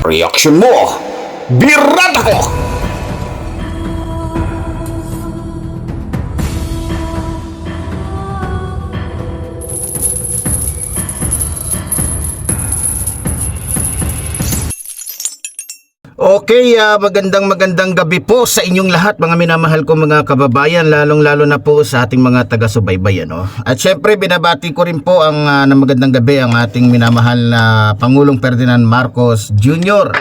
Reaction mo! Birada ko! Okay, ah, magandang magandang gabi po sa inyong lahat mga minamahal ko mga kababayan lalong lalo na po sa ating mga taga-subaybay ano. At syempre binabati ko rin po ang ah, na magandang gabi ang ating minamahal na Pangulong Ferdinand Marcos Jr.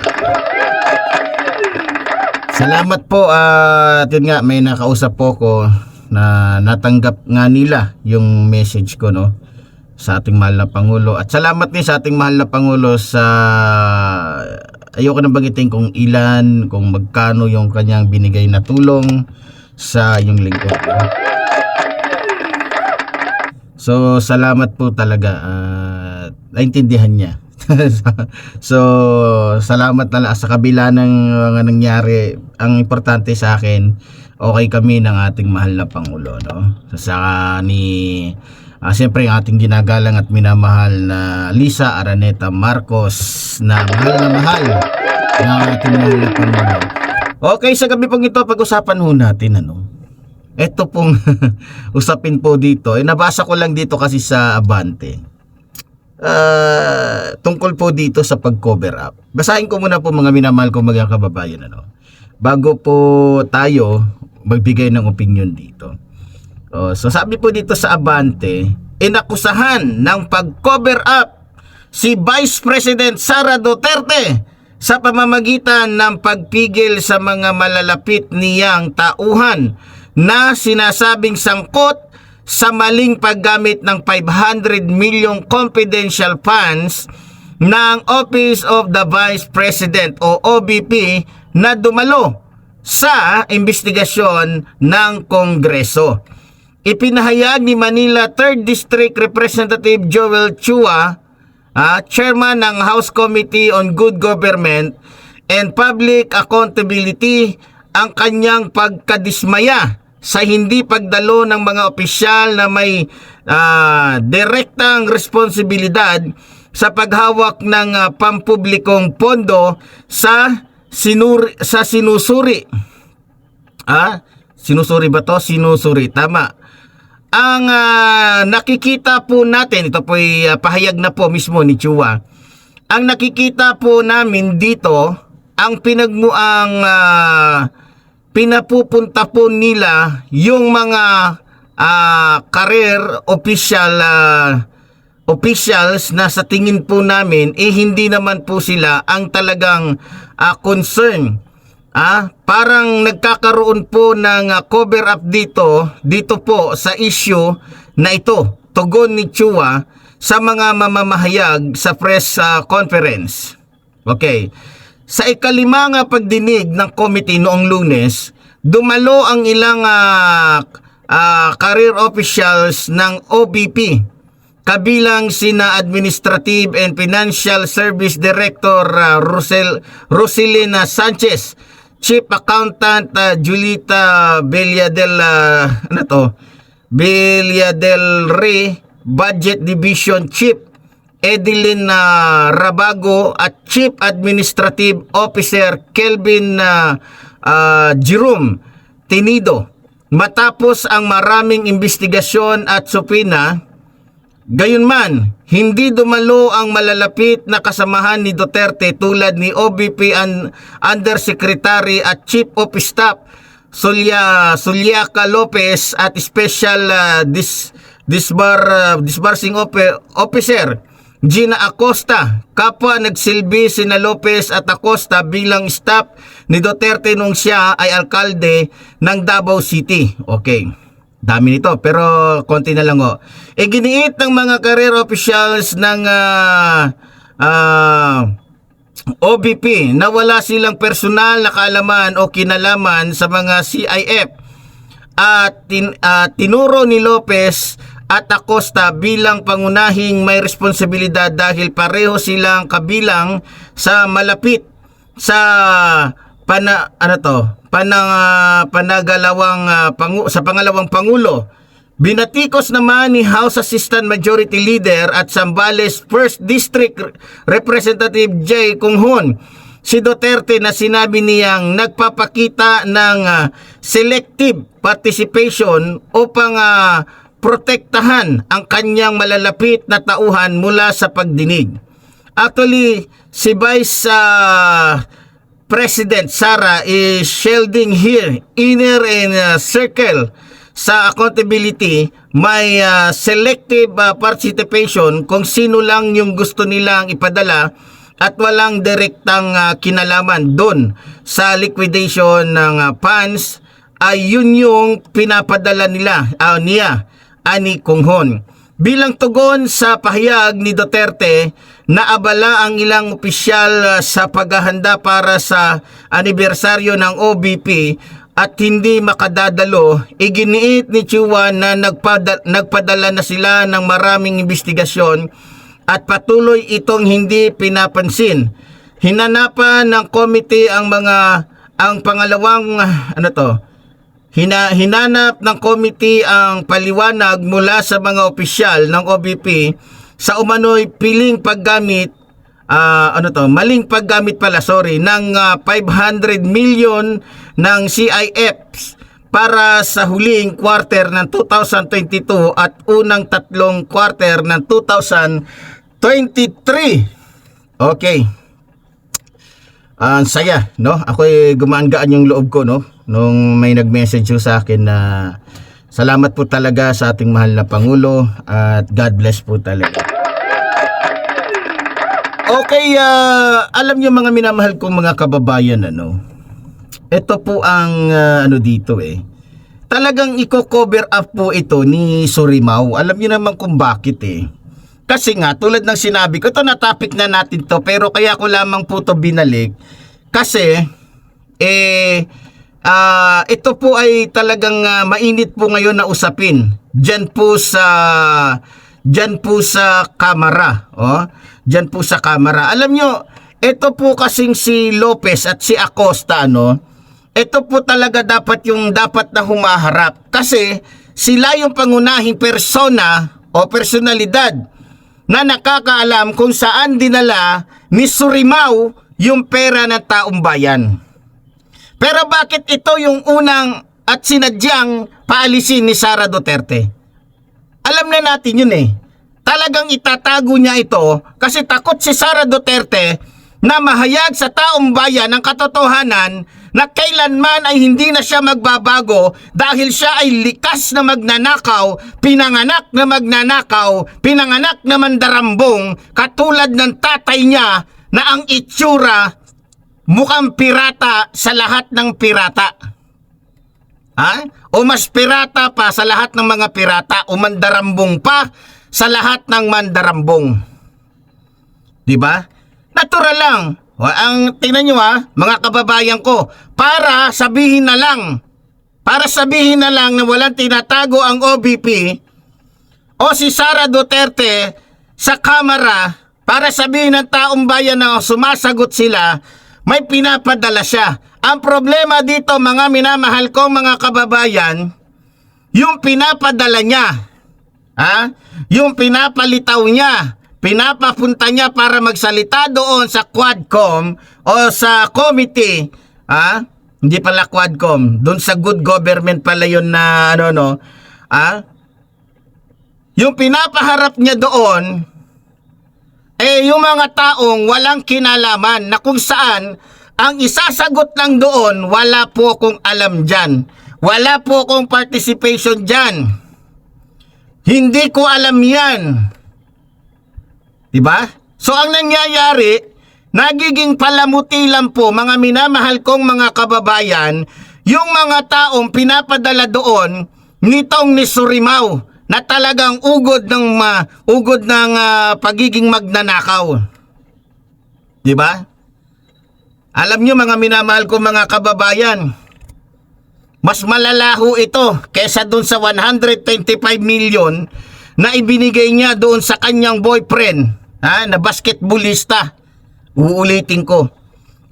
Salamat po at yun nga may nakausap po ko na natanggap nga nila yung message ko no sa ating mahal na Pangulo. At salamat din sa ating mahal na Pangulo sa ayoko na bagitin kung ilan, kung magkano yung kanyang binigay na tulong sa yung lingkod. So, salamat po talaga at naintindihan niya. so, salamat na lang sa kabila ng mga nangyari. Ang importante sa akin, okay kami ng ating mahal na Pangulo. No? Sa ni Ah, siyempre ang ating ginagalang at minamahal na Lisa Araneta Marcos na mahal na mahal ng ating na Pangulo. Okay, sa gabi pong ito, pag-usapan ho natin ano. Ito pong usapin po dito, eh, nabasa ko lang dito kasi sa Abante. Ah, tungkol po dito sa pag-cover up. Basahin ko muna po mga minamahal ko mga kababayan ano. Bago po tayo magbigay ng opinion dito. Oh, so sabi po dito sa Abante, inakusahan ng pag-cover up si Vice President Sara Duterte sa pamamagitan ng pagpigil sa mga malalapit niyang tauhan na sinasabing sangkot sa maling paggamit ng 500 million confidential funds ng Office of the Vice President o OBP na dumalo sa investigasyon ng Kongreso. Ipinahayag ni Manila 3rd District Representative Joel Chua, ah, chairman ng House Committee on Good Government and Public Accountability, ang kanyang pagkadismaya sa hindi pagdalo ng mga opisyal na may ah, direktang responsibilidad sa paghawak ng ah, pampublikong pondo sa sinuri, sa sinusuri. Ah, sinusuri ba to? Sinusuri, tama ang ah, nakikita po natin, ito po ay ah, pahayag na po mismo ni Chua. Ang nakikita po namin dito, ang pinagmu ang ah, pinapupunta po nila yung mga ah, career official ah, officials na sa tingin po namin eh hindi naman po sila ang talagang ah, concern Ah, parang nagkakaroon po ng ah, cover up dito, dito po sa issue na ito, tugon ni Chua sa mga mamamahayag sa press ah, conference. Okay. Sa ikalima nga pagdinig ng committee noong lunes, dumalo ang ilang ah, ah, career officials ng OBP kabilang sina Administrative and Financial Service Director uh, Rosel, Roselina Sanchez, Chief Accountant uh, Julita Villadel uh, ano to? Villadel Rey, Budget Division Chief Edeline uh, Rabago at Chief Administrative Officer Kelvin uh, uh, Jerome Tinido. Matapos ang maraming investigasyon at supina, Gayunman, hindi dumalo ang malalapit na kasamahan ni Duterte tulad ni OBP and Undersecretary at Chief of Staff Sulya Sulyaka Lopez at Special uh, dis, disbar uh, disbursing Ope- Officer Gina Acosta, kapwa nagsilbi sina Lopez at Acosta bilang staff ni Duterte nung siya ay alkalde ng Davao City. Okay. Dami nito pero konti na lang oh. E giniit ng mga career officials ng ah, ah, OBP na wala silang personal na kaalaman o kinalaman sa mga CIF at tin, ah, tinuro ni Lopez at Acosta bilang pangunahing may responsibilidad dahil pareho silang kabilang sa malapit sa pana ano to? Panang ah, panagalawang ah, pangu, sa pangalawang pangulo. Binatikos naman ni House Assistant Majority Leader at Zambales 1st District Representative Jay Kunghon si Duterte na sinabi niyang nagpapakita ng ah, selective participation upang ah, protektahan ang kanyang malalapit na tauhan mula sa pagdinig. Actually, si Vice ah, President Sara is shielding here inner and uh, circle sa accountability may uh, selective uh, participation kung sino lang yung gusto nilang ipadala at walang direktang uh, kinalaman doon sa liquidation ng uh, funds ay yun yung pinapadala nila uh, niya ani Kunghon. Bilang tugon sa pahayag ni Duterte na abala ang ilang opisyal uh, sa paghahanda para sa anibersaryo ng OBP at hindi makadadalo, iginiit ni Chua na nagpada- nagpadala na sila ng maraming investigasyon at patuloy itong hindi pinapansin. Hinanapan ng komite ang mga ang pangalawang ah, ano to Hina, hinanap ng komite ang paliwanag mula sa mga opisyal ng OBP sa umano'y piling paggamit ah, ano to, maling paggamit pala, sorry, ng ah, 500 million ng CIFs para sa huling quarter ng 2022 at unang tatlong quarter ng 2023. Okay. Ang saya, no? Ako gumaan-gaan yung loob ko, no? Nung may nag-message sa akin na salamat po talaga sa ating mahal na Pangulo at God bless po talaga. Okay, ah, alam niyo mga minamahal kong mga kababayan, ano? Ito po ang ah, ano dito eh. Talagang i-cover up po ito ni Surimao. Alam niyo naman kung bakit eh. Kasi nga, tulad ng sinabi ko, ito na topic na natin to, pero kaya ko lamang po to binalik. Kasi, eh, ah, ito po ay talagang ah, mainit po ngayon na usapin. Diyan po sa, diyan po sa kamera. Oh, diyan po sa kamera. Alam nyo, ito po kasing si Lopez at si Acosta, ano, ito po talaga dapat yung dapat na humaharap. Kasi, sila yung pangunahing persona o personalidad na nakakaalam kung saan dinala ni Surimao yung pera ng taong bayan. Pero bakit ito yung unang at sinadyang paalisin ni Sara Duterte? Alam na natin yun eh. Talagang itatago niya ito kasi takot si Sara Duterte na mahayag sa taong bayan ang katotohanan na kailanman ay hindi na siya magbabago dahil siya ay likas na magnanakaw, pinanganak na magnanakaw, pinanganak na mandarambong katulad ng tatay niya na ang itsura mukhang pirata sa lahat ng pirata. Ha? O mas pirata pa sa lahat ng mga pirata o mandarambong pa sa lahat ng mandarambong. 'Di ba? Natural lang. Ang tingnan nyo ha, mga kababayan ko, para sabihin na lang, para sabihin na lang na walang tinatago ang OBP o si Sara Duterte sa kamera para sabihin ng taong bayan na sumasagot sila, may pinapadala siya. Ang problema dito mga minamahal ko mga kababayan, yung pinapadala niya, ha? yung pinapalitaw niya, pinapapunta niya para magsalita doon sa Quadcom o sa committee, ha? Hindi pala Quadcom, doon sa good government pala yun na ano no, ha? Yung pinapaharap niya doon, eh yung mga taong walang kinalaman na kung saan ang isasagot lang doon, wala po akong alam dyan. Wala po akong participation dyan. Hindi ko alam yan. 'Di ba? So ang nangyayari, nagiging palamuti lang po mga minamahal kong mga kababayan, yung mga taong pinapadala doon nitong ni Surimao na talagang ugod ng ma, ugod ng ah, pagiging magnanakaw. 'Di ba? Alam nyo mga minamahal kong mga kababayan, mas malalaho ito kesa doon sa 125 million na ibinigay niya doon sa kanyang boyfriend ha, na basketballista. Uulitin ko.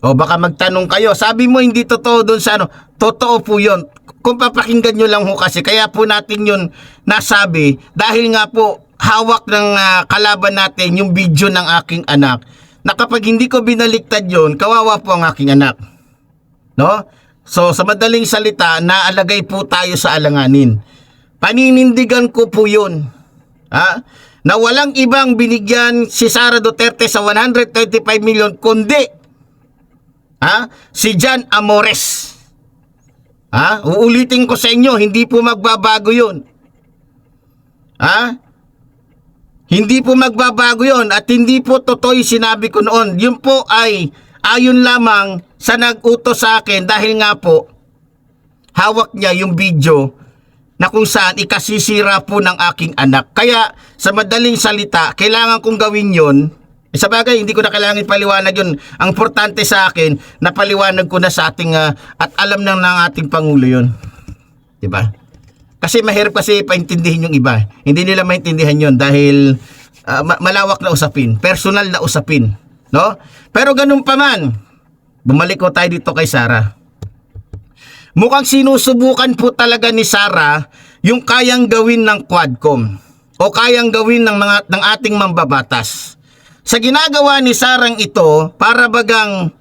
O baka magtanong kayo, sabi mo hindi totoo doon sa ano. Totoo po yun. Kung papakinggan nyo lang ho kasi, kaya po natin yun nasabi dahil nga po hawak ng ah, kalaban natin yung video ng aking anak na kapag hindi ko binaliktad yun, kawawa po ang aking anak. No? So, sa madaling salita, naalagay po tayo sa alanganin. Paninindigan ko po yun. Ha? Na walang ibang binigyan si Sara Duterte sa 135 million kundi ha? si John Amores. Ha? Uulitin ko sa inyo, hindi po magbabago yun. Ha? Hindi po magbabago yon at hindi po totoo yung sinabi ko noon. Yun po ay ayon lamang sa nag-utos sa akin dahil nga po hawak niya yung video na kung saan ikasisira po ng aking anak. Kaya sa madaling salita, kailangan kong gawin yon. Eh, Sa bagay, hindi ko na kailangan paliwanag yun. Ang importante sa akin, napaliwanag ko na sa ating, ah, at alam na ng ating Pangulo yun. ba? Kasi mahirap kasi paintindihin yung iba. Hindi nila maintindihan yon dahil ah, ma- malawak na usapin, personal na usapin, no? Pero ganun pa man, bumalik ko tayo dito kay Sarah. Mukhang sinusubukan po talaga ni Sarah yung kayang gawin ng Quadcom o kayang gawin ng mga ng ating mambabatas. Sa ginagawa ni Sarang ito, para bagang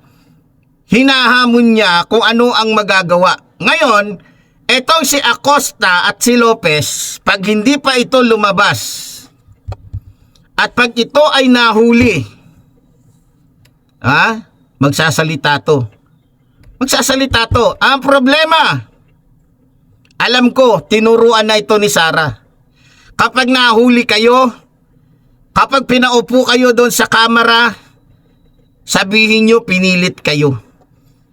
hinahamon niya kung ano ang magagawa. Ngayon, etong si Acosta at si Lopez, pag hindi pa ito lumabas, at pag ito ay nahuli, ha, magsasalita to. Magsasalita to. Ang problema, alam ko, tinuruan na ito ni Sarah. Kapag nahuli kayo, kapag pinaupo kayo doon sa kamera, sabihin nyo pinilit kayo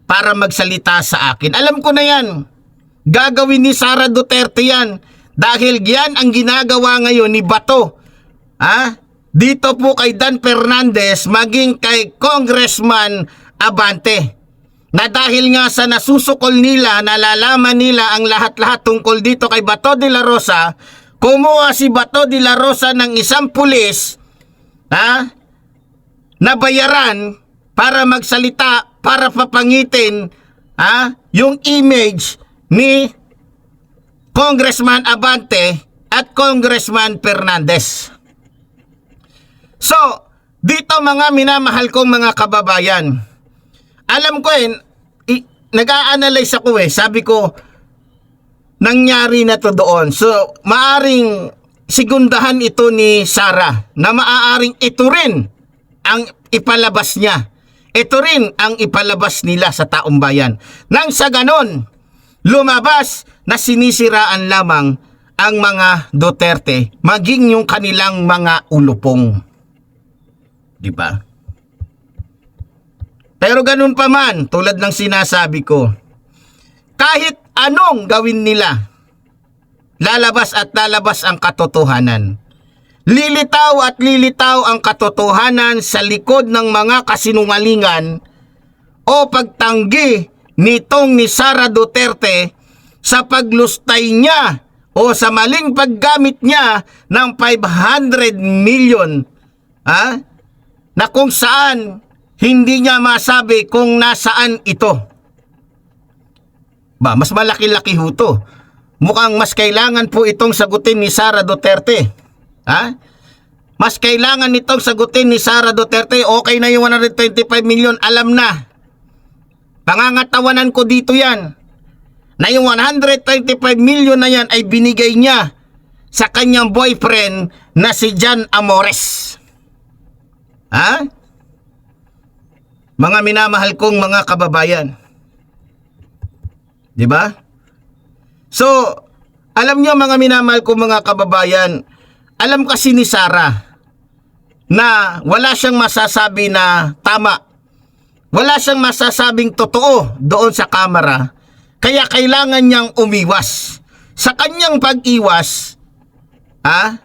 para magsalita sa akin. Alam ko na yan. Gagawin ni Sara Duterte yan. Dahil yan ang ginagawa ngayon ni Bato. Ha? Dito po kay Dan Fernandez maging kay Congressman Abante. Na dahil nga sa nasusukol nila, nalalaman nila ang lahat-lahat tungkol dito kay Bato de la Rosa, kumuha si Bato de la Rosa ng isang pulis, ha? nabayaran para magsalita, para papangitin ha, yung image ni Congressman Abante at Congressman Fernandez. So, dito mga minamahal kong mga kababayan, alam ko eh, nag-a-analyze ako eh, sabi ko, nangyari na to doon. So, maaring sigundahan ito ni Sarah na maaaring ito rin ang ipalabas niya. Ito rin ang ipalabas nila sa taong bayan. Nang sa ganon, lumabas na sinisiraan lamang ang mga Duterte, maging yung kanilang mga ulupong. Di ba? Pero ganun pa man, tulad ng sinasabi ko, kahit anong gawin nila, lalabas at lalabas ang katotohanan. Lilitaw at lilitaw ang katotohanan sa likod ng mga kasinungalingan o pagtanggi nitong ni Sara Duterte sa paglustay niya o sa maling paggamit niya ng 500 million ha? na kung saan hindi niya masabi kung nasaan ito. Ba, mas malaki-laki ho to. Mukhang mas kailangan po itong sagutin ni Sara Duterte. Ha? Mas kailangan nitong sagutin ni Sara Duterte. Okay na yung 125 million, alam na. Pangangatawanan ko dito yan. Na yung 125 million na yan ay binigay niya sa kanyang boyfriend na si John Amores. Ha? Mga minamahal kong mga kababayan. 'Di ba? So, alam niyo mga minamahal kong mga kababayan, alam kasi ni Sarah na wala siyang masasabi na tama. Wala siyang masasabing totoo doon sa kamera. Kaya kailangan niyang umiwas. Sa kanyang pag-iwas, ah,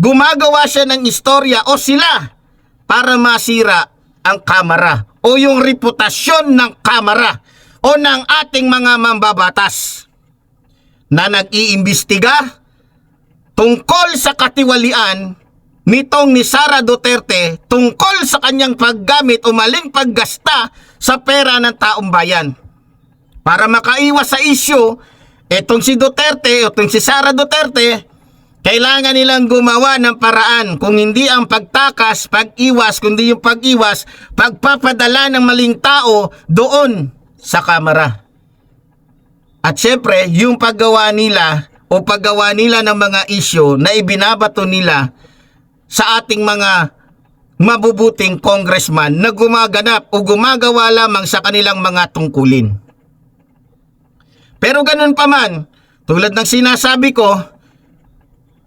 gumagawa siya ng istorya o sila para masira ang kamera o yung reputasyon ng kamera o ng ating mga mambabatas na nag-iimbestiga tungkol sa katiwalian nitong ni Sara Duterte tungkol sa kanyang paggamit o maling paggasta sa pera ng taong bayan. Para makaiwas sa issue, etong si Duterte, etong si Sara Duterte, kailangan nilang gumawa ng paraan kung hindi ang pagtakas, pag-iwas, kundi yung pag-iwas, pagpapadala ng maling tao doon sa kamera. At syempre, yung paggawa nila o paggawa nila ng mga isyo na ibinabato nila sa ating mga mabubuting congressman na gumaganap o gumagawa lamang sa kanilang mga tungkulin. Pero ganun pa man, tulad ng sinasabi ko,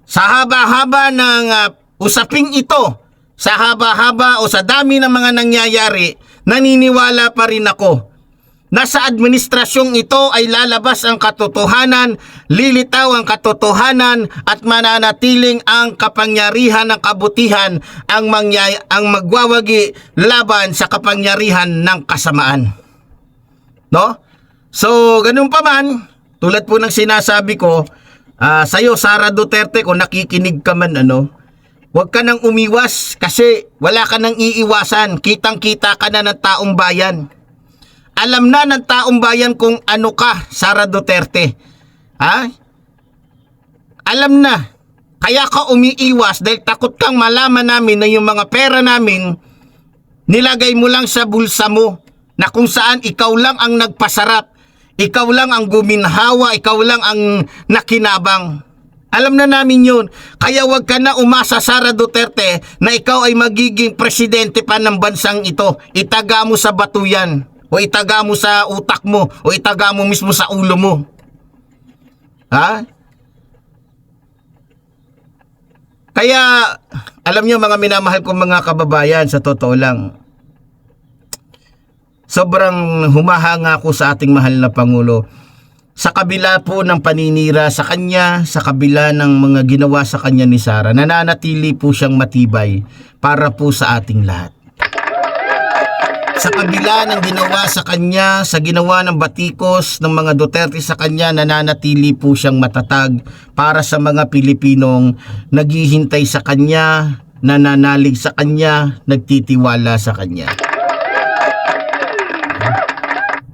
sa haba-haba ng ah, usaping ito, sa haba-haba o sa dami ng mga nangyayari, naniniwala pa rin ako na sa administrasyong ito ay lalabas ang katotohanan, lilitaw ang katotohanan at mananatiling ang kapangyarihan ng kabutihan ang, mangyay ang magwawagi laban sa kapangyarihan ng kasamaan. No? So, ganun pa man, tulad po ng sinasabi ko, ah sa'yo, Sara Duterte, kung nakikinig ka man, ano, huwag ka nang umiwas kasi wala ka nang iiwasan. Kitang-kita ka na ng taong bayan. Alam na ng taong bayan kung ano ka, Sara Duterte. Ha? Alam na. Kaya ka umiiwas dahil takot kang malaman namin na yung mga pera namin nilagay mo lang sa bulsa mo na kung saan ikaw lang ang nagpasarap. Ikaw lang ang guminhawa, ikaw lang ang nakinabang. Alam na namin yun. Kaya wag ka na umasa, Sara Duterte, na ikaw ay magiging presidente pa ng bansang ito. Itaga mo sa batuyan. O itaga mo sa utak mo. O itaga mo mismo sa ulo mo. Ha? Kaya, alam nyo mga minamahal kong mga kababayan, sa totoo lang, sobrang humahanga ako sa ating mahal na Pangulo. Sa kabila po ng paninira sa kanya, sa kabila ng mga ginawa sa kanya ni Sara, nananatili po siyang matibay para po sa ating lahat. Sa kabila ng ginawa sa kanya, sa ginawa ng batikos ng mga Duterte sa kanya, nananatili po siyang matatag para sa mga Pilipinong naghihintay sa kanya, nananalig sa kanya, nagtitiwala sa kanya.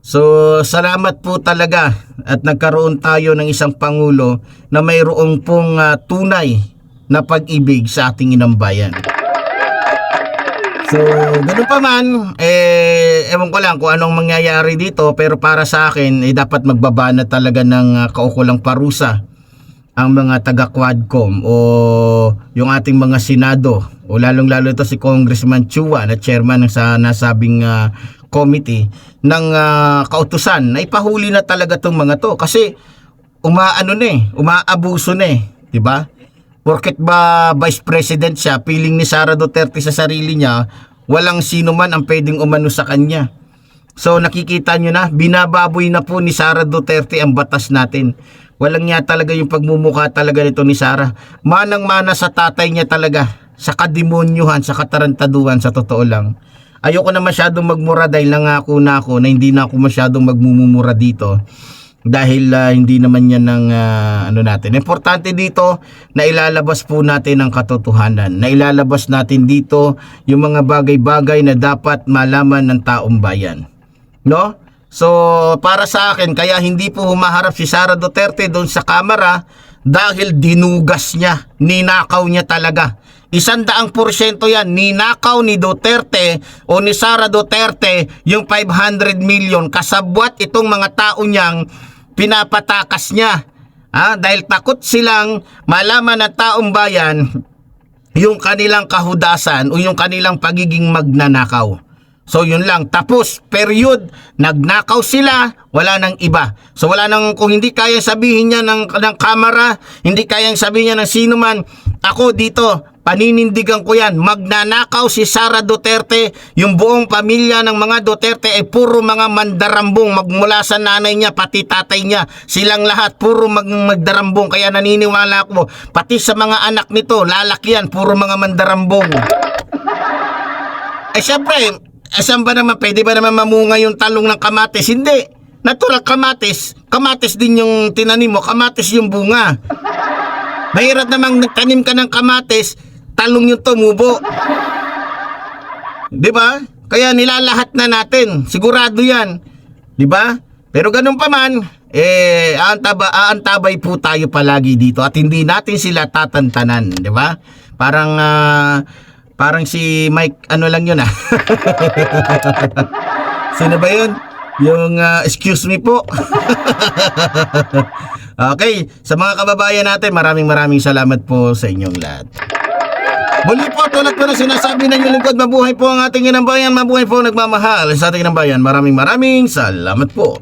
So, salamat po talaga at nagkaroon tayo ng isang pangulo na mayroong pong ah, tunay na pag-ibig sa ating inang bayan. So, ganun pa man, eh, ewan ko lang kung anong mangyayari dito, pero para sa akin, eh, dapat magbabana talaga ng ah, kaukulang parusa ang mga taga Quadcom o yung ating mga senado o lalong-lalo ito si Congressman Chua na chairman ng sa nasabing ah, committee ng ah, kautusan na ipahuli na talaga tong mga to kasi umaano na eh, umaabuso na eh, 'di ba? Porket ba vice president siya, piling ni Sara Duterte sa sarili niya, walang sino man ang pwedeng umano sa kanya. So nakikita nyo na, binababoy na po ni Sara Duterte ang batas natin. Walang niya talaga yung pagmumukha talaga nito ni Sara. Manang-mana sa tatay niya talaga. Sa kademonyuhan, sa katarantaduhan, sa totoo lang. Ayoko na masyadong magmura dahil nangako na ako na hindi na ako masyadong magmumura dito. Dahil ah, hindi naman yan ng ah, ano natin. Importante dito na ilalabas po natin ang katotohanan. Na ilalabas natin dito yung mga bagay-bagay na dapat malaman ng taong bayan. No? So, para sa akin, kaya hindi po humaharap si Sara Duterte doon sa kamera dahil dinugas niya, ninakaw niya talaga. Isang daang porsyento yan, ninakaw ni Duterte o ni Sara Duterte yung 500 million kasabwat itong mga tao niyang pinapatakas niya. Ah, dahil takot silang malaman ng taong bayan yung kanilang kahudasan o yung kanilang pagiging magnanakaw. So yun lang, tapos period, nagnakaw sila, wala nang iba. So wala nang kung hindi kayang sabihin niya ng ng kamera, hindi kayang sabihin niya ng sino man, ako dito paninindigan ko yan, magnanakaw si Sara Duterte, yung buong pamilya ng mga Duterte ay puro mga mandarambong, magmula sa nanay niya, pati tatay niya, silang lahat puro mag magdarambong, kaya naniniwala ako, pati sa mga anak nito, lalaki yan, puro mga mandarambong. Eh syempre, eh, saan ba naman, pwede ba naman mamunga yung talong ng kamatis? Hindi. Natural kamatis, kamatis din yung tinanim mo, kamatis yung bunga. Mahirap namang nagtanim ka ng kamatis, talong yung tumubo. Di ba? Kaya nilalahat na natin. Sigurado yan. Di ba? Pero ganun pa man, eh, aantaba, aantabay po tayo palagi dito at hindi natin sila tatantanan. Di ba? Parang, ah, parang si Mike, ano lang yun ah. Sino ba yun? Yung, ah, excuse me po. okay, sa mga kababayan natin, maraming maraming salamat po sa inyong lahat. Muli po, tulad po na sinasabi ng inyong mabuhay po ang ating inang bayan, mabuhay po nagmamahal sa ating inang bayan. Maraming maraming salamat po.